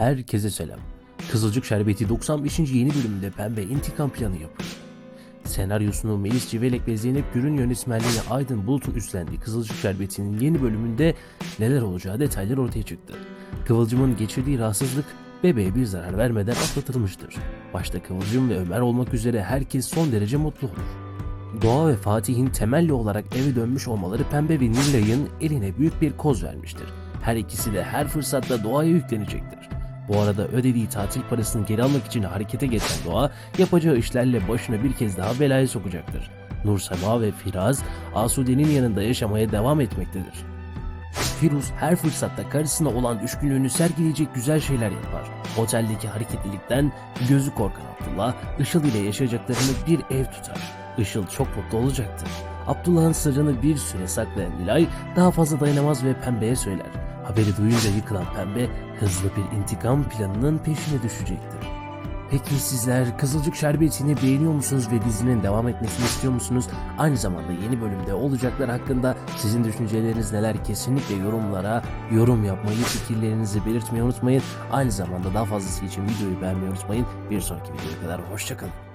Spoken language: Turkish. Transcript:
Herkese selam. Kızılcık Şerbeti 95. yeni bölümünde Pembe intikam planı yapıyor. Senaryosunu Melis Civelek ve Zeynep Gür'ün yönetmenliğini Aydın Bulut'un üstlendiği Kızılcık Şerbeti'nin yeni bölümünde neler olacağı detaylar ortaya çıktı. Kıvılcım'ın geçirdiği rahatsızlık bebeğe bir zarar vermeden atlatılmıştır. Başta Kıvılcım ve Ömer olmak üzere herkes son derece mutlu olur. Doğa ve Fatih'in temelli olarak eve dönmüş olmaları Pembe ve Nilay'ın eline büyük bir koz vermiştir. Her ikisi de her fırsatta Doğa'ya yüklenecektir. Bu arada ödediği tatil parasını geri almak için harekete geçen Doğa, yapacağı işlerle başını bir kez daha belaya sokacaktır. Nur Sema ve Firaz, Asude'nin yanında yaşamaya devam etmektedir. Firuz her fırsatta karısına olan düşkünlüğünü sergileyecek güzel şeyler yapar. Oteldeki hareketlilikten gözü korkan Abdullah, Işıl ile yaşayacaklarını bir ev tutar. Işıl çok mutlu olacaktır. Abdullah'ın sırrını bir süre saklayan Nilay daha fazla dayanamaz ve Pembe'ye söyler. Haberi duyunca yıkılan Pembe hızlı bir intikam planının peşine düşecektir. Peki sizler Kızılcık Şerbeti'ni beğeniyor musunuz ve dizinin devam etmesini istiyor musunuz? Aynı zamanda yeni bölümde olacaklar hakkında sizin düşünceleriniz neler? Kesinlikle yorumlara yorum yapmayı, fikirlerinizi belirtmeyi unutmayın. Aynı zamanda daha fazlası için videoyu beğenmeyi unutmayın. Bir sonraki videoya kadar hoşçakalın.